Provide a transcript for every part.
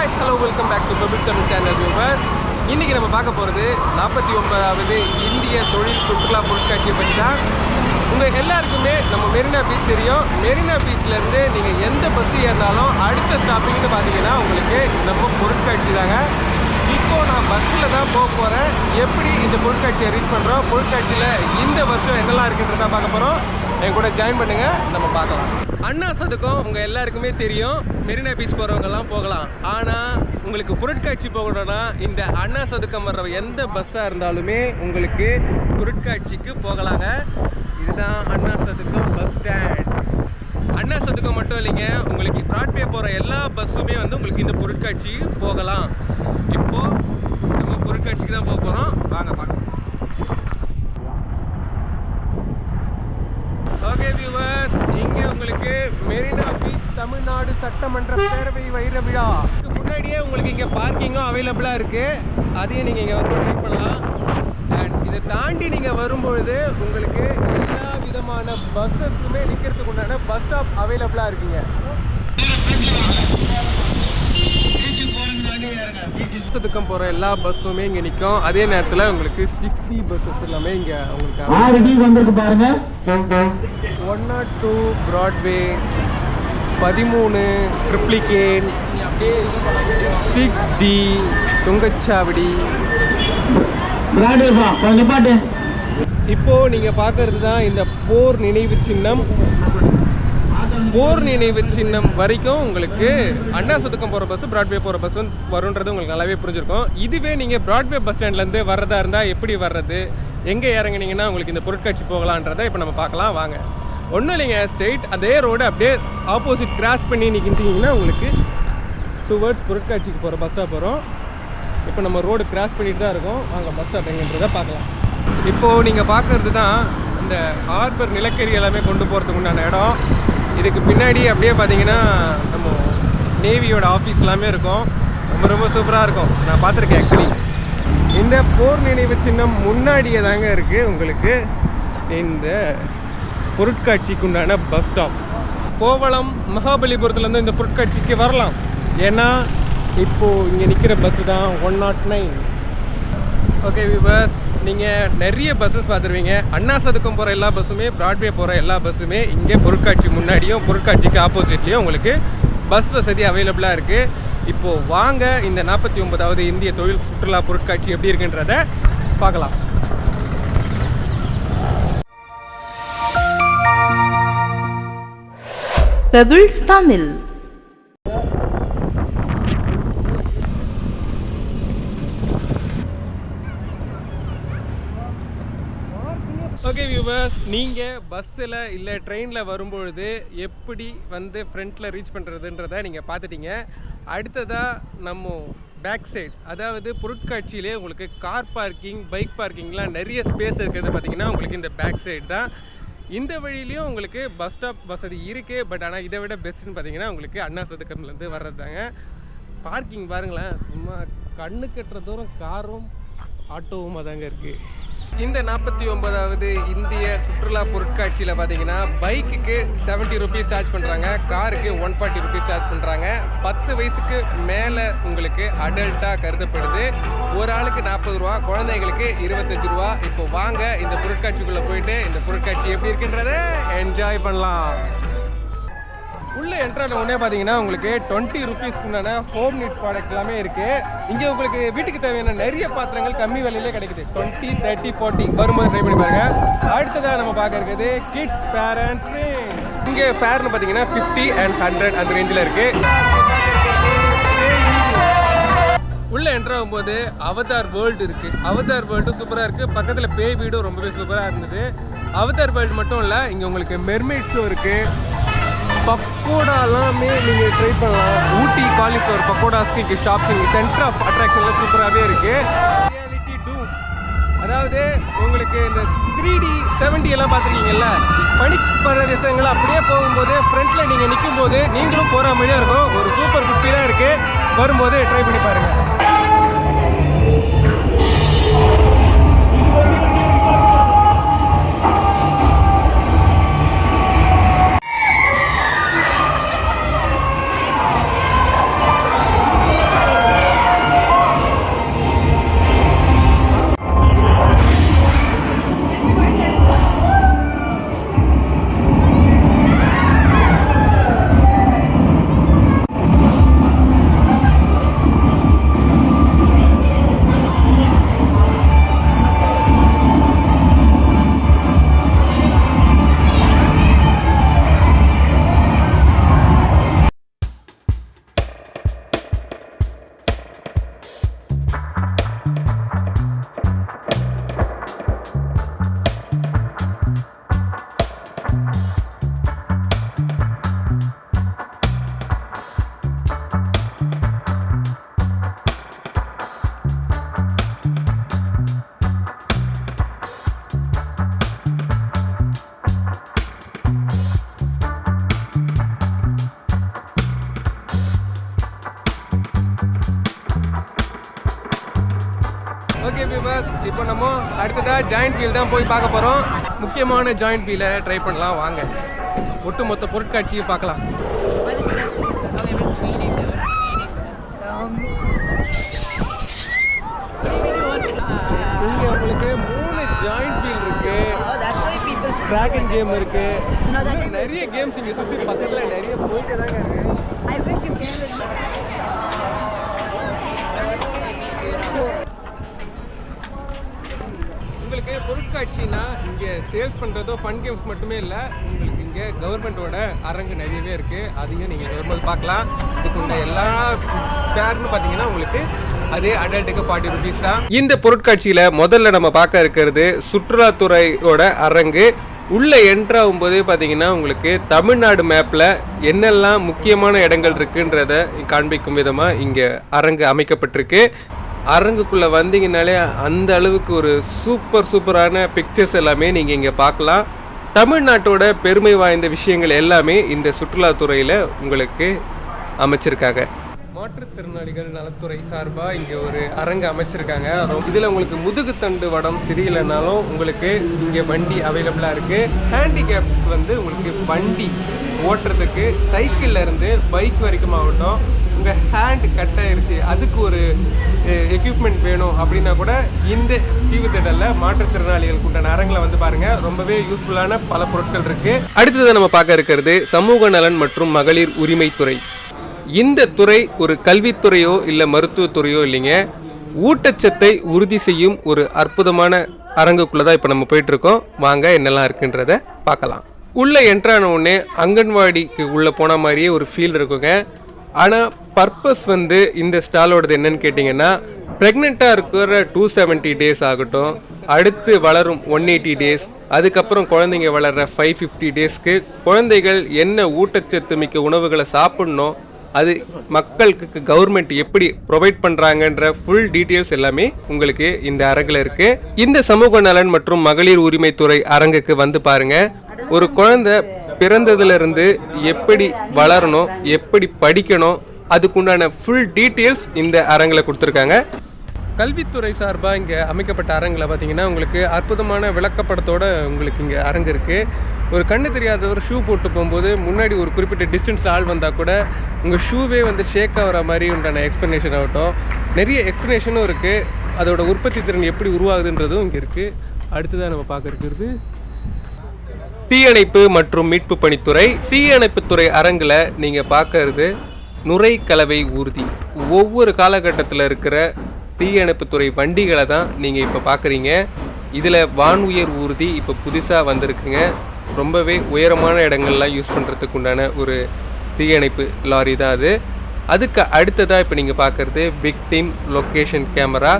Hi hello welcome back to bubble Tamil channel viewer இன்றைக்கி நம்ம பார்க்க போகிறது நாற்பத்தி ஒன்பதாவது இந்திய தொழில் சுற்றுலா பொருட்காட்சியை பற்றி தான். உங்கள் எல்லாருக்குமே நம்ம மெரினா பீச் தெரியும். மெரினா பீச்லேருந்து நீங்கள் எந்த பஸ் ஏறினாலும் அடுத்த ஸ்டாப்பிங்னு பார்த்தீங்கன்னா உங்களுக்கு நம்ம பொருட்காட்சி தாங்க. இப்போ நான் பஸ்ஸில் தான் போக போகிறேன் எப்படி இந்த பொருட்காட்சியை ரீச் பண்ணுறோம் பொருட்காட்சியில் இந்த வருஷம் என்னெல்லாம் இருக்குன்றதான் பார்க்க போகிறோம் என் கூட ஜாயின் பண்ணுங்க நம்ம பார்க்கலாம். அண்ணா சதுக்கம் உங்கள் எல்லாருக்குமே தெரியும் மெரினா பீச் போகிறவங்கெல்லாம் போகலாம். ஆனால் உங்களுக்கு பொருட்காட்சி போகணும்னா இந்த அண்ணா சதுக்கம் வர்ற எந்த பஸ்ஸாக இருந்தாலுமே உங்களுக்கு பொருட்காட்சிக்கு போகலாங்க. இதுதான் அண்ணா சதுக்கம் பஸ் ஸ்டாண்ட் அண்ணா சதுக்கம் மட்டும் இல்லைங்க உங்களுக்கு பிராட்வே போகிற எல்லா பஸ்ஸுமே வந்து உங்களுக்கு இந்த பொருட்காட்சி போகலாம். இப்போ நம்ம பொருட்காட்சிக்கு தான் போக போகிறோம் வாங்க பார்க்கலாம் ஓகே வியூவர்ஸ் இருக்கு. மெரினா பீச் தமிழ்நாடு சட்டமன்ற பேரவை வைர விழா. முன்னாடியே உங்களுக்கு இங்கே பார்க்கிங்கும் அவைலபிளாக இருக்குது அதையும் நீங்கள் இங்கே வந்து ட்ரை பண்ணலாம். அண்ட் இதை தாண்டி நீங்கள் வரும்பொழுது உங்களுக்கு எல்லா விதமான பஸ்ஸஸுமே நிற்கிறதுக்கு உண்டான பஸ் ஸ்டாப் அவைலபிளாக இருக்குங்க. பஸ்ஸுக்கும் போகிற எல்லா பஸ்ஸுமே இங்கே நிற்கும் அதே நேரத்தில் உங்களுக்கு சிக்ஸ்டி பஸ்ஸஸ் எல்லாமே இங்கே உங்களுக்கு வந்திருக்கு பாருங்க. ஒன் நாட் டூ ப்ராட்வே பதிமூணு ட்ரிப்ளிகேன் சிக்ஸ் டி சுங்கச்சாவடி. இப்போ நீங்க பார்க்கறது தான் இந்த போர் நினைவு சின்னம். போர் நினைவு சின்னம் வரைக்கும் உங்களுக்கு அண்ணா சதுக்கம் போகிற பஸ் பிராட்வே போகிற பஸ் வரும்ன்றது உங்களுக்கு நல்லாவே புரிஞ்சிருக்கும். இதுவே நீங்கள் பிராட்வே பஸ் ஸ்டாண்ட்லேருந்து வர்றதா இருந்தால் எப்படி வர்றது எங்கே இறங்குனீங்கன்னா உங்களுக்கு இந்த பொருட்காட்சி போகலான்றதை இப்போ நம்ம பார்க்கலாம் வாங்க. ஒன்றும் இல்லைங்க ஸ்ட்ரெயிட் அதே ரோடு அப்படியே ஆப்போசிட் கிராஸ் பண்ணி நிற்கிட்டீங்கன்னா உங்களுக்கு டுவர்ட்ஸ் பொருட்காட்சிக்கு போகிற பஸ் ஸ்டாப் வரும். இப்போ நம்ம ரோடு கிராஸ் பண்ணிட்டு தான் இருக்கோம். வாங்க பஸ் ஸ்டாப் எங்கன்றதை பார்க்கலாம். இப்போது நீங்கள் பார்க்குறது தான் இந்த ஹார்பர் நிலக்கரி எல்லாமே கொண்டு போகிறதுக்கு உண்டான இடம். இதுக்கு பின்னாடி அப்படியே பார்த்தீங்கன்னா நம்ம நேவியோட ஆஃபீஸ் எல்லாமே இருக்கும். ரொம்ப ரொம்ப சூப்பராக இருக்கும். நான் பார்த்துருக்கேன் ஆக்சுவலி இந்த போர் நினைவு சின்னம் முன்னாடியே தாங்க இருக்குது உங்களுக்கு இந்த பொருட்காட்சிக்கு உண்டான பஸ் ஸ்டாப் கோவளம் மகாபலிபுரத்துலேருந்து இந்த பொருட்காட்சிக்கு வரலாம். ஏன்னா இப்போது இங்கே நிற்கிற பஸ்ஸு தான் ஒன் நாட் நைன் ஓகே விபஸ் நீங்கள் நிறைய பஸ்ஸஸ் பார்த்துருவீங்க அண்ணா சதுக்கம் போகிற எல்லா பஸ்ஸுமே ப்ராட்வே போகிற எல்லா பஸ்ஸுமே இங்கே பொருட்காட்சி முன்னாடியும் பொருட்காட்சிக்கு ஆப்போசிட்லேயும் உங்களுக்கு பஸ் வசதி அவைலபிளாக இருக்குது இப்போது வாங்க இந்த நாற்பத்தி ஒன்பதாவது இந்திய தொழில் சுற்றுலா பொருட்காட்சி எப்படி இருக்குன்றத பார்க்கலாம். பெபிள்ஸ் தமிழ் ஓகே வியூவர்ஸ் நீங்கள் பஸ்ஸில் இல்லை ட்ரெயினில் வரும்பொழுது எப்படி வந்து ஃப்ரண்ட்டில் ரீச் பண்ணுறதுன்றத நீங்கள் பார்த்துட்டீங்க. அடுத்ததாக நம்ம பேக் சைடு அதாவது பொருட்காட்சியிலே உங்களுக்கு கார் பார்க்கிங் பைக் பார்க்கிங்லாம் நிறைய ஸ்பேஸ் இருக்கிறது பார்த்தீங்கன்னா உங்களுக்கு இந்த பேக் சைடு தான். இந்த வழியிலையும் உங்களுக்கு பஸ் ஸ்டாப் வசதி இருக்குது பட் ஆனால் இதை விட பெஸ்ட்டுன்னு பார்த்தீங்கன்னா உங்களுக்கு அண்ணா சதுக்கம்லேருந்து வர்றது தாங்க பார்க்கிங் பாருங்களேன் சும்மா கண்ணு கட்டுற தூரம் காரும் ஆட்டோவுமாக தாங்க இருக்குது இந்த நாற்பத்தி ஒன்பதாவது இந்திய சுற்றுலா பொருட்காட்சியில் பார்த்தீங்கன்னா பைக்குக்கு செவன்ட்டி ருபீஸ் சார்ஜ் பண்ணுறாங்க காருக்கு ஒன் ஃபார்ட்டி ருபீஸ் சார்ஜ் பண்ணுறாங்க பத்து வயசுக்கு மேலே உங்களுக்கு அடல்ட்டாக கருதப்படுது. ஒரு ஆளுக்கு நாற்பது ரூபா குழந்தைங்களுக்கு இருபத்தஞ்சு ரூபா. இப்போ வாங்க இந்த பொருட்காட்சிக்குள்ளே போயிட்டு இந்த பொருட்காட்சி எப்படி இருக்கின்றத என்ஜாய் பண்ணலாம். உள்ள என்ட்ரான உடனே பார்த்தீங்கன்னா உங்களுக்கு டுவெண்ட்டி ருபீஸ்க்குண்டான ஹோம் நீட் ப்ராடக்ட் எல்லாமே இருக்குது இங்கே உங்களுக்கு வீட்டுக்கு தேவையான நிறைய பாத்திரங்கள் கம்மி விலையிலே கிடைக்குது. டுவெண்ட்டி தேர்ட்டி ஃபார்ட்டி வரும்போது ட்ரை பண்ணி பாருங்க. அடுத்ததாக நம்ம பார்க்க கிட்ஸ் பேரண்ட்ஸ் இங்கே ஃபேர்னு பார்த்தீங்கன்னா ஃபிஃப்டி அண்ட் ஹண்ட்ரட் அந்த ரேஞ்சில் இருக்குது உள்ளே என்ட்ரு ஆகும்போது அவதார் வேர்ல்டு இருக்குது அவதார் வேர்ல்டு சூப்பராக இருக்குது பக்கத்தில் பே வீடும் ரொம்பவே சூப்பராக இருந்தது. அவதார் வேர்ல்டு மட்டும் இல்லை இங்கே உங்களுக்கு மெர்மைட் ஷோ பக்கோடா எல்லாமே நீங்கள் ட்ரை பண்ணலாம். ஊட்டி காலிஃப்ளவர் பக்கோடாஸ்க்கு இங்கே ஷாப்பிங் சென்டர் ஆஃப் அட்ராக்ஷன்லாம் சூப்பராகவே இருக்குது ரியாலிட்டி டூம் அதாவது உங்களுக்கு இந்த த்ரீ டி செவன்டி எல்லாம் பார்த்துருக்கீங்கல்ல பனி பிரதேசங்கள் அப்படியே போகும்போது ஃப்ரண்ட்டில் நீங்கள் நிற்கும் போது நீங்களும் போகிற மாதிரியாக இருக்கும். ஒரு சூப்பர் குட்டியாக இருக்குது வரும்போது ட்ரை பண்ணி பாருங்கள் நம்ம அடுத்ததா ஜாயிண்ட் வீல் தான் போய் பார்க்க போகிறோம் முக்கியமான ஜாயிண்ட் வீலை ட்ரை பண்ணலாம். வாங்க. ஒட்டுமொத்த பொருட்காட்சியை பார்க்கலாம். இங்கே உங்களுக்கு மூணு ஜாயிண்ட் வீல் இருக்கு. டிராகன் கேம் இருக்கு. இன்னும் நிறைய கேம்ஸ் இங்கே சுற்றி பக்கத்தில் நிறைய போயிட்டு தாங்க இருக்கு. பொருட்காட்சினா இங்கே சேல்ஸ் பண்ணுறதோ ஃபன் கேம்ஸ் மட்டுமே இல்லை உங்களுக்கு இங்கே கவர்மெண்ட்டோட அரங்கு நிறையவே இருக்குது அதையும் நீங்கள் வரும்போது பார்க்கலாம். இதுக்குள்ள எல்லா ஃபேர்னு பார்த்தீங்கன்னா உங்களுக்கு அதே அடல்ட்டுக்கு ஃபார்ட்டி ருபீஸ் தான். இந்த பொருட்காட்சியில் முதல்ல நம்ம பார்க்க இருக்கிறது சுற்றுலாத்துறையோட அரங்கு. உள்ளே என்ட்ராகும் ஆகும்போதே பார்த்தீங்கன்னா உங்களுக்கு தமிழ்நாடு மேப்பில் என்னெல்லாம் முக்கியமான இடங்கள் இருக்குன்றத காண்பிக்கும் விதமாக இங்கே அரங்கு அமைக்கப்பட்டிருக்கு. அரங்குக்குள்ளே வந்தீங்கனாலே அந்த அளவுக்கு ஒரு சூப்பர் சூப்பரான பிக்சர்ஸ் எல்லாமே நீங்கள் இங்கே பார்க்கலாம். தமிழ்நாட்டோட பெருமை வாய்ந்த விஷயங்கள் எல்லாமே இந்த சுற்றுலாத்துறையில் உங்களுக்கு அமைச்சிருக்காங்க. மாற்றுத்திறனாளிகள் நலத்துறை சார்பாக இங்கே ஒரு அரங்கு அமைச்சிருக்காங்க. இதில் உங்களுக்கு முதுகுத்தண்டு வடம் தெரியலனாலும் உங்களுக்கு இங்கே வண்டி அவைலபிளாக இருக்குது ஹேண்டிகேப் வந்து உங்களுக்கு வண்டி ஓட்டுறதுக்கு சைக்கிள்லேருந்து பைக் வரைக்கும் ஆகட்டும் உங்கள் ஹேண்ட் கட்டாக இருக்குது அதுக்கு ஒரு எக்யூப்மெண்ட் வேணும் அப்படின்னா கூட இந்த தீவுத்திடலில் மாற்றுத்திறனாளிகளுக்கு உண்டான அரங்கில் வந்து பாருங்கள் ரொம்பவே யூஸ்ஃபுல்லான பல பொருட்கள் இருக்குது அடுத்தது நம்ம பார்க்க இருக்கிறது சமூக நலன் மற்றும் மகளிர் உரிமைத்துறை இந்த துறை ஒரு கல்வித்துறையோ இல்லை மருத்துவத்துறையோ இல்லைங்க. ஊட்டச்சத்தை உறுதி செய்யும் ஒரு அற்புதமான அரங்குக்குள்ளே தான் இப்போ நம்ம போயிட்டுருக்கோம் வாங்க என்னெல்லாம் இருக்குன்றத பார்க்கலாம். உள்ளே என்ட்ரான உடனே அங்கன்வாடிக்கு உள்ளே போன மாதிரியே ஒரு ஃபீல் இருக்குங்க. ஆனால் பர்பஸ் வந்து இந்த ஸ்டாலோடது என்னன்னு கேட்டிங்கன்னா ப்ரெக்னெண்ட்டாக இருக்கிற டூ செவன்ட்டி டேஸ் ஆகட்டும் அடுத்து வளரும் ஒன் எயிட்டி டேஸ் அதுக்கப்புறம் குழந்தைங்க வளர்கிற ஃபைவ் ஃபிஃப்டி டேஸ்க்கு குழந்தைகள் என்ன ஊட்டச்சத்து மிக்க உணவுகளை சாப்பிட்ணும் அது மக்களுக்கு கவர்மெண்ட் எப்படி ப்ரொவைட் பண்ணுறாங்கன்ற ஃபுல் டீட்டெயில்ஸ் எல்லாமே உங்களுக்கு இந்த அரங்கில் இருக்குது இந்த சமூக நலன் மற்றும் மகளிர் உரிமைத்துறை அரங்குக்கு வந்து பாருங்க. ஒரு குழந்தை பிறந்ததுலேருந்து எப்படி வளரணும் எப்படி படிக்கணும் அதுக்குண்டான ஃபுல் டீட்டெயில்ஸ் இந்த அரங்கில் கொடுத்துருக்காங்க. கல்வித்துறை சார்பாக இங்கே அமைக்கப்பட்ட அரங்கில் பார்த்தீங்கன்னா உங்களுக்கு அற்புதமான விளக்கப்படத்தோட உங்களுக்கு இங்கே அரங்கு இருக்குது ஒரு கண்ணு தெரியாதவர் ஷூ போட்டு போகும்போது முன்னாடி ஒரு குறிப்பிட்ட டிஸ்டன்ஸில் ஆள் வந்தால் கூட உங்கள் ஷூவே வந்து ஷேக் ஆகிற மாதிரி உண்டான எக்ஸ்ப்ளனேஷன் ஆகட்டும். நிறைய எக்ஸ்ப்ளனேஷனும் இருக்குது அதோட உற்பத்தி திறன் எப்படி உருவாகுதுன்றதும் இங்கே இருக்குது அடுத்ததாக நம்ம பார்க்க இருக்கிறது தீயணைப்பு மற்றும் மீட்பு பணித்துறை. தீயணைப்புத்துறை அரங்கில் நீங்கள் பார்க்கறது நுரை கலவை ஊர்தி. ஒவ்வொரு காலகட்டத்தில் இருக்கிற தீயணைப்புத்துறை வண்டிகளை தான் நீங்கள் இப்போ பார்க்குறீங்க இதில் வான் உயர் ஊர்தி இப்போ புதுசாக வந்திருக்குங்க. ரொம்பவே உயரமான இடங்கள்லாம் யூஸ் பண்ணுறதுக்கு உண்டான ஒரு தீயணைப்பு லாரி தான் அது. அதுக்கு அடுத்ததாக இப்போ நீங்கள் பார்க்குறது விக்டிம் லொக்கேஷன் கேமரா.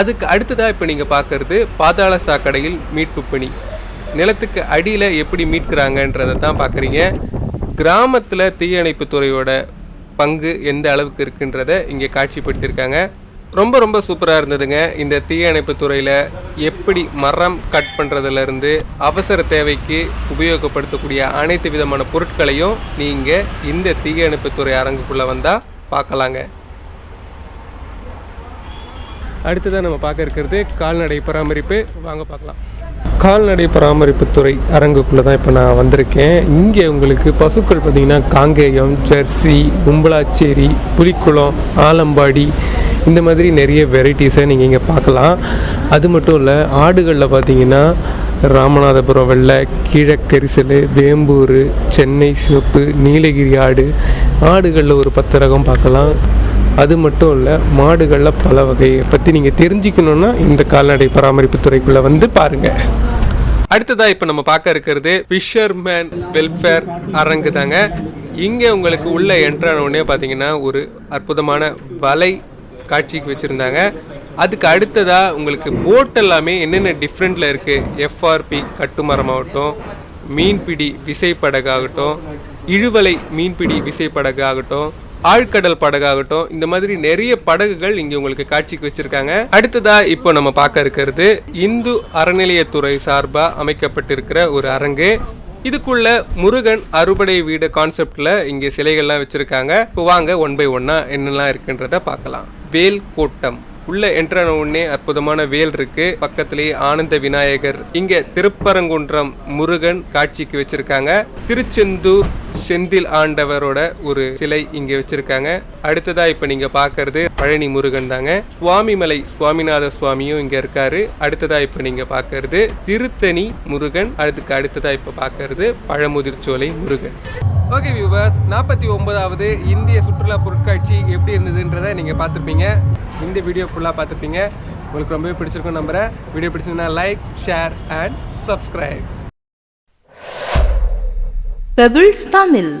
அதுக்கு அடுத்ததாக இப்போ நீங்கள் பார்க்குறது பாதாள சாக்கடையில் மீட்பு பணி. நிலத்துக்கு அடியில் எப்படி மீட்கிறாங்கன்றதை தான் பார்க்குறீங்க கிராமத்தில் தீயணைப்பு துறையோட பங்கு எந்த அளவுக்கு இருக்குன்றதை இங்கே காட்சிப்படுத்தியிருக்காங்க. ரொம்ப ரொம்ப சூப்பராக இருந்ததுங்க. இந்த தீயணைப்பு துறையில் எப்படி மரம் கட் பண்ணுறதுலேருந்து அவசர தேவைக்கு உபயோகப்படுத்தக்கூடிய அனைத்து விதமான பொருட்களையும் நீங்கள் இந்த தீயணைப்பு துறை அரங்குக்குள்ளே வந்தால் பார்க்கலாங்க. அடுத்ததாக நம்ம பார்க்க இருக்கிறது கால்நடை பராமரிப்பு. வாங்க பார்க்கலாம். கால்நடை பராமரிப்புத்துறை அரங்குக்குள்ளே தான் இப்போ நான் வந்திருக்கேன். இங்கே உங்களுக்கு பசுக்கள் பார்த்திங்கன்னா காங்கேயம் ஜெர்சி கும்பலாச்சேரி புலிக்குளம் ஆலம்பாடி இந்த மாதிரி நிறைய வெரைட்டிஸை நீங்கள் இங்கே பார்க்கலாம். அது மட்டும் இல்லை ஆடுகளில் பார்த்தீங்கன்னா ராமநாதபுரம் வெள்ளை கீழக்கரிசல் வேம்பூர் சென்னை சிவப்பு நீலகிரி ஆடு ஆடுகளில் ஒரு பத்து ரகம் பார்க்கலாம். அது மட்டும் இல்லை மாடுகளில் பல வகையை பற்றி நீங்கள் தெரிஞ்சுக்கணுன்னா இந்த கால்நடை பராமரிப்பு துறைக்குள்ளே வந்து பாருங்கள் அடுத்ததாக இப்போ நம்ம பார்க்க இருக்கிறது ஃபிஷர்மேன் வெல்ஃபேர் அரங்கு தாங்க இங்கே உங்களுக்கு உள்ள என்ட்ரான உடனே பார்த்தீங்கன்னா ஒரு அற்புதமான வலை காட்சிக்கு வச்சுருந்தாங்க. அதுக்கு அடுத்ததாக உங்களுக்கு போட் எல்லாமே என்னென்ன டிஃப்ரெண்ட்டில் இருக்குது எஃப்ஆர்பி கட்டுமரமாகட்டும் மீன்பிடி விசைப்படகாகட்டும் இழுவலை மீன்பிடி விசைப்படகு ஆகட்டும் ஆழ்கடல் படகாகட்டும் இந்த மாதிரி நிறைய படகுகள் இங்கே உங்களுக்கு காட்சிக்கு வச்சிருக்காங்க. அடுத்ததா இப்போ நம்ம பார்க்க இருக்கிறது இந்து அறநிலையத்துறை சார்பாக அமைக்கப்பட்டிருக்கிற ஒரு அரங்கு. இதுக்குள்ள முருகன் அறுபடை வீடு கான்செப்ட்ல இங்கே சிலைகள்லாம் வச்சிருக்காங்க. இப்போ வாங்க ஒன் பை ஒன்னா என்னெல்லாம் இருக்குன்றத பார்க்கலாம். வேல் கோட்டம் உள்ளே என்ட்ரான உடனே அற்புதமான வேல் இருக்கு. பக்கத்திலேயே ஆனந்த விநாயகர். இங்க திருப்பரங்குன்றம் முருகன் காட்சிக்கு வச்சிருக்காங்க. திருச்செந்தூர் செந்தில் ஆண்டவரோட ஒரு சிலை இங்க வச்சிருக்காங்க. அடுத்ததா இப்ப நீங்க பாக்குறது பழனி முருகன் தாங்க. சுவாமிமலை சுவாமிநாத சுவாமியும் இங்க இருக்காரு. அடுத்ததா இப்ப நீங்க பாக்குறது திருத்தணி முருகன். அதுக்கு அடுத்ததா இப்ப பாக்குறது பழமுதிர்ச்சோலை முருகன். ஓகே வியூவர்ஸ் நாற்பத்தி ஒன்பதாவது இந்திய சுற்றுலா பொருட்காட்சி எப்படி இருந்ததுன்றதை நீங்கள் பார்த்துருப்பீங்க. இந்த வீடியோ ஃபுல்லாக பார்த்துருப்பீங்க. உங்களுக்கு ரொம்பவே பிடிச்சிருக்கும் நம்புகிறேன் வீடியோ பிடிச்சிருந்தா like share and subscribe pebbles Tamil